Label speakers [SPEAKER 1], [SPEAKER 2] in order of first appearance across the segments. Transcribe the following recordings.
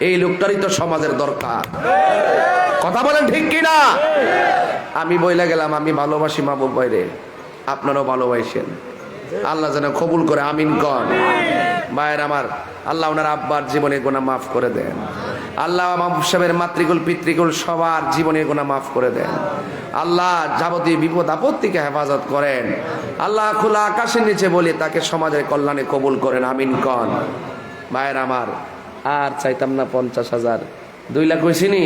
[SPEAKER 1] এই লোকটারই তো সমাজের দরকার। কথা বলেন ঠিক কিনা? আমি বইলা গেলাম, আমি ভালোবাসি মাহবুব ভাইরে আপনারাও ভালোবাসেন। আল্লাহ যেন কবুল করে, আমিন কন। ভাইয়ের আমার, আল্লাহ ওনার আব্বার জীবনে গোনা মাফ করে দেন। আল্লাহ মাহবুব সাহেবের মাতৃকুল, পিতৃকুল সবার জীবনে গোনা মাফ করে দেন। আল্লাহ যাবতীয় বিপদ আপত্তিকে হেফাজত করেন। আল্লাহ খোলা আকাশের নিচে বলে তাকে সমাজের কল্যাণে কবুল করেন, আমিন কন। ভাইয়ের আমার আর চাইতাম না পঞ্চাশ হাজার। দুই লাখ হয়েছিনি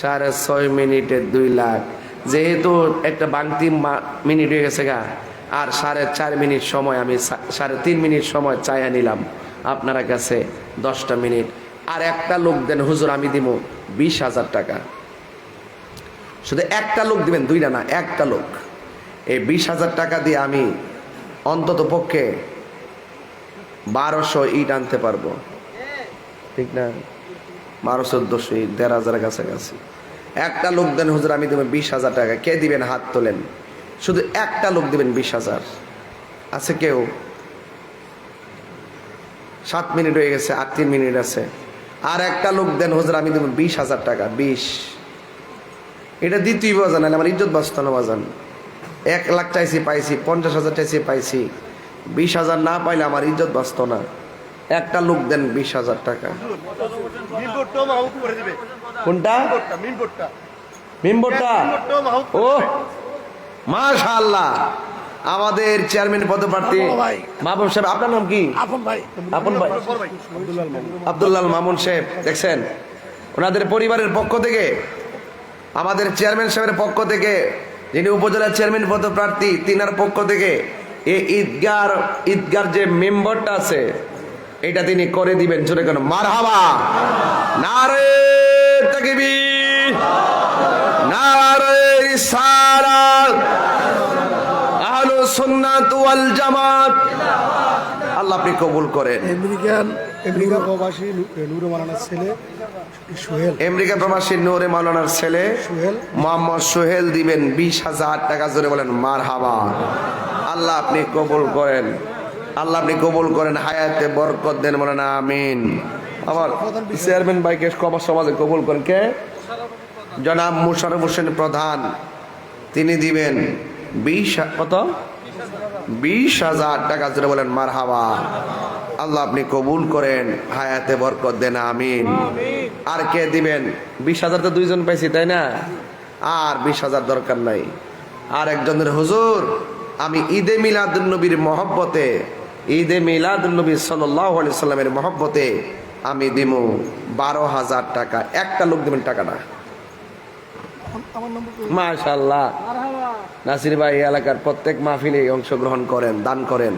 [SPEAKER 1] সাড়ে ছয় মিনিটে দুই লাখ। যেহেতু একটা বাংতি মিনিট হয়ে গেছে গা, আর সাড়ে চার মিনিট সময় আমি সাড়ে তিন মিনিট সময় চাইয়া নিলাম আপনারা কাছে দশটা মিনিট। আর একটা লোক দেন, হুজুর আমি দিব বিশ হাজার টাকা। শুধু একটা লোক দিবেন, দুইটা না, একটা লোক। এই বিশ হাজার টাকা দিয়ে আমি অন্তত পক্ষে বারোশো ইট আনতে পারব। ঠিক না? বারো চোদ্দশো দেড় হাজারের কাছাকাছি। একটা লোক দেন, হুজুর, আমি দেবেন বিশ হাজার টাকা। কে দিবেন হাত তোলেন? শুধু একটা লোক দিবেন বিশ হাজার। আছে কেউ? সাত মিনিট হয়ে গেছে, আর তিন মিনিট আছে। আর একটা লোক দেন, হুজুর, আমি দেবেন বিশ হাজার টাকা, বিশ। এটা দ্বিতীয় বাজান আমার ইজ্জত বাঁচত না বাজান। এক লাখ চাইছি, পাইছি, পঞ্চাশ হাজার চাইছি, পাইছি। বিশ হাজার না পাইলে আমার ইজ্জত বাঁচত না। একটা লোক দেন বিশ হাজার টাকা। কোনটা? মেম্বরটা ও মাশাআল্লাহ। আমাদের চেয়ারম্যান পদপ্রার্থী
[SPEAKER 2] ভাই।
[SPEAKER 1] মাহবুব সাহেব আপনার নাম কি?
[SPEAKER 2] আপন ভাই।
[SPEAKER 1] আপন ভাই।
[SPEAKER 2] বড়
[SPEAKER 1] আব্দুল্লাহ মামুন সাহেব দেখছেন? ওনাদের পরিবারের পক্ষ থেকে আমাদের চেয়ারম্যান সাহেবের পক্ষ থেকে যিনি উপজেলা চেয়ারম্যান পদপ্রার্থী তিনার পক্ষ থেকে এই ঈদগার ঈদগার যে মেম্বারটা আছে এটা তিনি করে দিবেন জোরে কেন? মারহাবা! নারে তাকবীর! নারে রিসালাত আহলুস সুন্নাত ওয়াল জামাত! আল্লাহ আপনি কবুল করেন।
[SPEAKER 2] আমেরিকান আমেরিকা প্রবাসী নূর মারানার ছেলে সোহেল।
[SPEAKER 1] আমেরিকা প্রবাসী নূরে মাওলানার ছেলে
[SPEAKER 2] সোহেল।
[SPEAKER 1] মোহাম্মদ সোহেল দিবেন বিশ হাজার টাকা জোরে বলেন মার হাবা আল্লাহ আপনি কবুল করেন। আল্লাহ আপনি কবুল করেন, হায়াতে বরকত দেন, বলেন আমিন। আবার চেয়ারম্যান বাইকে কবার সমাজে কবুল করেন, কে? জনাব মুশারফ হোসেন প্রধান, তিনি দিবেন বিশ কত? বিশ হাজার টাকা, জোরে বলেন মার হাবা আল্লাহ আপনি কবুল করেন, হায়াতে বরকত দেন, আমিন। আর কে দিবেন? বিশ হাজার তো দুইজন পাইছি, তাই না? আর বিশ হাজার দরকার নাই। আর একজনের হুজুর, আমি ঈদে মিলাদুন্নবীর মহব্বতে ঈদে মিলাদুন্নবী সাল্লাহ আলি সাল্লামের মহব্বতে আমি দিব বারো হাজার টাকা। একটা লোক দেবেন টাকাটা মাশাল্লাহ নাসির ভাই এলাকার প্রত্যেক মাহফিলে অংশগ্রহণ করেন দান করেন।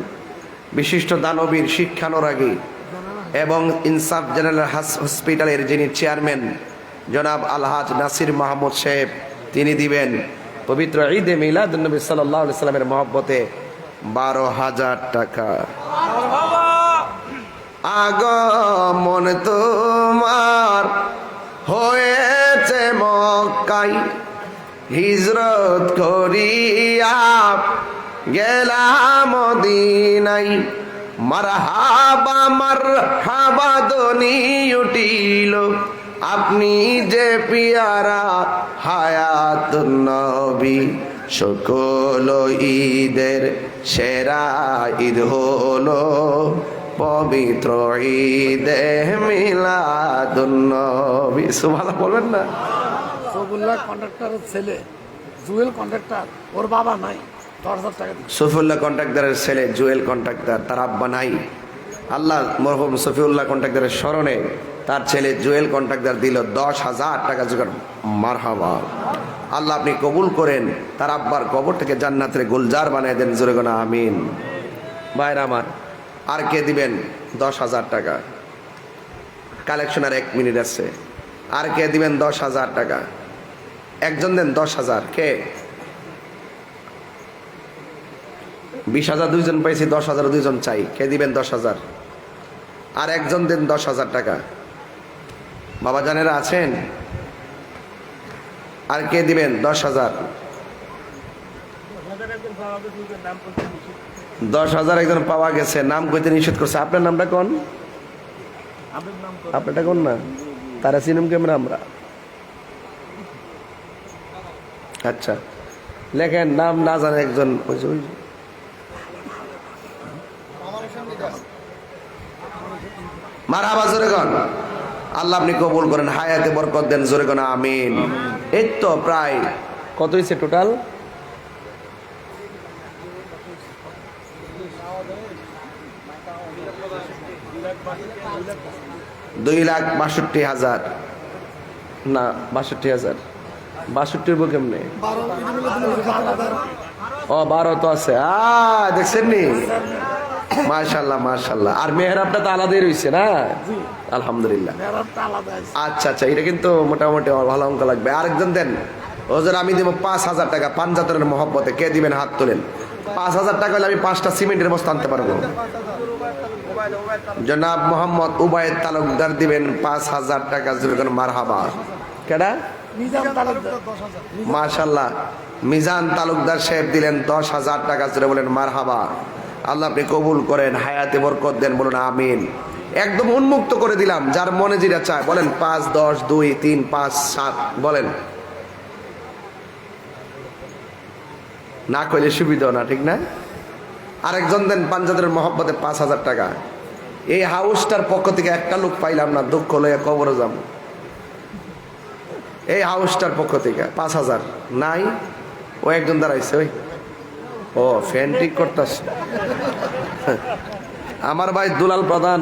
[SPEAKER 1] বিশিষ্ট দানবীর শিক্ষানুরাগী এবং ইনসাফ জেনারেল হাস- হসপিটালের যিনি চেয়ারম্যান জনাব আলহাজ নাসির মাহমুদ সাহেব তিনি দিবেন পবিত্র ঈদে মিলাদ নবী সাল্লাহ সাল্লামের মহব্বতে বারো হাজার টাকা আগমন তোমার হয়েছে মক্কাই। হিজরত করিয়া গেলাম মদিনাই। মার হাবা মার হাবা দনি উঠিল। আপনি যে পিয়ারা হায়াত নবী। সকল ঈদের সেরা ঈদ হলো পবিত্র ঈদে মিলাদুন্নবী সুবহানাল্লাহ বলবেন না?
[SPEAKER 2] সবুল্লাহ কন্ট্রাক্টরের ছেলে জুয়েল কন্ট্রাক্টর ওর বাবা নাই
[SPEAKER 1] সফিউল্লাহ কন্ট্রাক্টরের ছেলে জুয়েল কন্ট্রাক্টর তার আব্বা নাই। আল্লাহ মরহুম সফিউল্লাহ কন্ট্রাক্টরের স্মরণে তার ছেলে জুয়েল কন্ট্রাক্টর দিল দশ হাজার টাকা জোগাড়। মারহাবা। আল্লাহ আপনি কবুল করেন, তার আব্বার কবর থেকে জান্নাতের গুলজার বানিয়ে দেন, জোরে গোনা, আমিন। ভাইরা আমার, আর কে দিবেন? দশ হাজার টাকা। কালেকশন আর এক মিনিট আছে। আর কে দিবেন দশ হাজার টাকা? একজন দেন দশ হাজার। কে? বিশ হাজার দুইজন পাইছি, দশ হাজার দুইজন চাই। কে দিবেন দশ হাজার? আর একজন দেন দশ হাজার টাকা। বাবা জানেরা আছেন? আর কে দিবেন? দশ হাজার। দশ হাজার একজন পাওয়া গেছে। নাম কইতে নিষেধ করছে। আপনার নামটা কোন? আপনারটা কোন না? তারা সিনেম ক্যামেরা আমরা। আচ্ছা। লেখেন, নাম না জানে একজন। মারা যে- ওই আল্লাহ আপনি কবুল করেন হায়াতে বরকত দেন জোরে কন আমিন এই তো প্রায় কত হয়েছে টোটাল দুই লাখ বাষট্টি হাজার না বাষট্টি হাজার বাষট্টির
[SPEAKER 2] দিলে আলাদা
[SPEAKER 1] ও বারো তো আছে আ দেখছেন নি মাশাল্লাহ মাশাল্লাহ আর মেহরাবটা তো আলাদাই রয়েছে না? আলহামদুলিল্লাহ। আচ্ছা আচ্ছা এটা কিন্তু মোটামুটি ভালো অঙ্ক লাগবে। আরেকজন দেন। ওদের আমি দেবো পাঁচ হাজার টাকা পাঞ্জাতনের মহব্বতে। কে দিবেন? হাত তোলেন। পাঁচ হাজার টাকা হলে আমি পাঁচটা সিমেন্টের বস্তা আনতে পারব। জনাব মোহাম্মদ উবায়দ তালুকদার দিবেন পাঁচ হাজার টাকা। মারহাবা। কেডা? মাশাল্লাহ মিজান তালুকদার সাহেব দিলেন দশ হাজার টাকা। জুড়ে বলেন মারহাবা। আল্লাহ আপনি কবুল করেন, হায়াতে বরকত দেন, বলুন আমিন। একদম উন্মুক্ত করে দিলাম, যার মনে যেটা চায়, বলেন পাঁচ, দশ, দুই, তিন, পাঁচ, সাত, বলেন। না কইলে সুবিধা না, ঠিক না? আরেকজন দেন পাঞ্জাবের মহব্বতে পাঁচ হাজার টাকা। এই হাউসটার পক্ষ থেকে একটা লোক পাইলাম না, দুঃখ লইয়া কবরে যাব এই হাউসটার পক্ষ থেকে পাঁচ হাজার। নাই? ও একজন দাঁড়াইছে, ওই। ও ফ্যান ঠিক করতেছে আমার ভাই দুলাল প্রধান।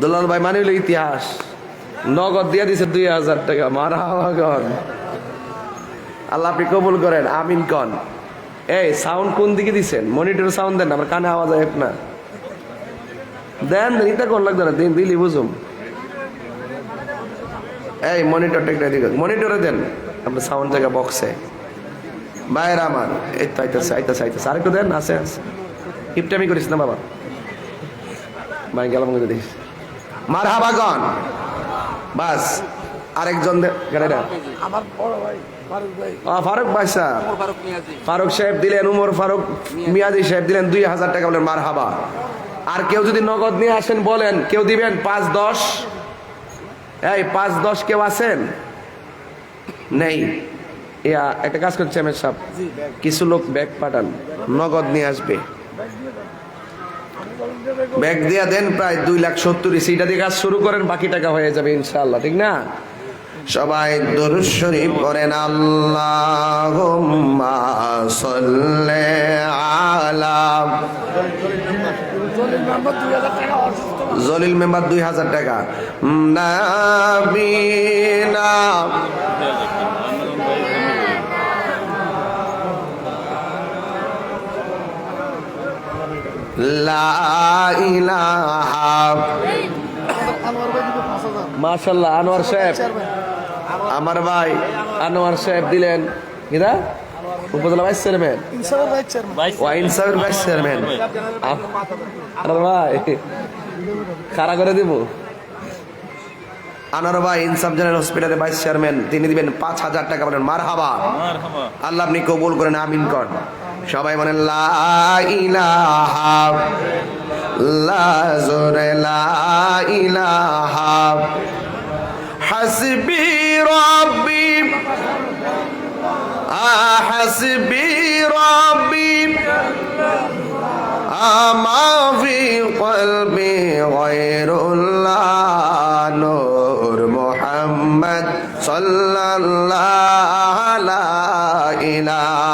[SPEAKER 1] দুলাল ভাই মানে ইতিহাস। নগদ দিয়ে দিছে দুই হাজার টাকা মারা আল্লাহ আপনি কবুল করেন আমিন কন। এই সাউন্ড কোন দিকে দিছেন? মনিটর সাউন্ড দেন আমার কানে আওয়াজ হয় না। দেন দেন, এটা কোন লাগবে না? দিন দিলি বুঝুম। এই মনিটরটা একটা দিকে মনিটরে দেন আপনার সাউন্ড জায়গা বক্সে বাইরে আমার। এই তো আইতেছে আইতেছে আইতেছে। আরেকটু দেন আছে আছে। হিপটামি করিস না বাবা। ভাই গেলাম কিন্তু দেখিস মার হাবাগন বাস আরেকজন
[SPEAKER 2] আমার বড় ভাই ফারুক ভাই।
[SPEAKER 1] সাহেব ফারুক সাহেব দিলেন উমর ফারুক মিয়াদি সাহেব দিলেন দুই হাজার টাকা বলেন মার হাবা আর কেউ যদি নগদ নিয়ে আসেন বলেন কেউ দিবেন পাঁচ দশ। এই পাঁচ দশ কেউ আছেন? নেই। ইয়া একটা কাজ করছে এম সাহেব কিছু লোক ব্যাগ পাঠান। নগদ নিয়ে আসবে। ব্যাগ দিয়ে দেন প্রায় দুই লাখ সত্তর সেইটা দিয়ে কাজ শুরু করেন বাকি টাকা হয়ে যাবে ইনশাল্লাহ ঠিক না? সবাই দরুদ শরীফ পড়েন আল্লাহুম্মা সাল্লি আলা
[SPEAKER 2] জলিল মেম্বার দুই হাজার টাকা। অসুস্থ
[SPEAKER 1] জলিল মেম্বার দুই হাজার টাকা নাবিনা লা ইলাহা
[SPEAKER 2] আনোয়ার ভাই দিবে পাঁচ হাজার
[SPEAKER 1] মাশাল্লাহ আনোয়ার সাহেব। আমার ভাই আনোয়ার সাহেব দিলেন। উপজেলা ভাইস চেয়ারম্যান।
[SPEAKER 2] ইনসাফের
[SPEAKER 1] ভাইস চেয়ারম্যান। ভাই খাড়া করে দিব। ভাই ইনসাফ জেনারেল হসপিটালের ভাইস চেয়ারম্যান তিনি দিবেন পাঁচ হাজার টাকা বলেন মার হাবা আল্লাহ আপনি কবুল করেন আমিন কর সবাই বলেন লাইলাহা লাজরে লাইলাহা হাসবি রব্বি হাসবি রব্বি আমা ফি কলবি গায়রুল্লাহ নূর মুহাম্মদ সাল্লাল্লাহু আলা ইলাহা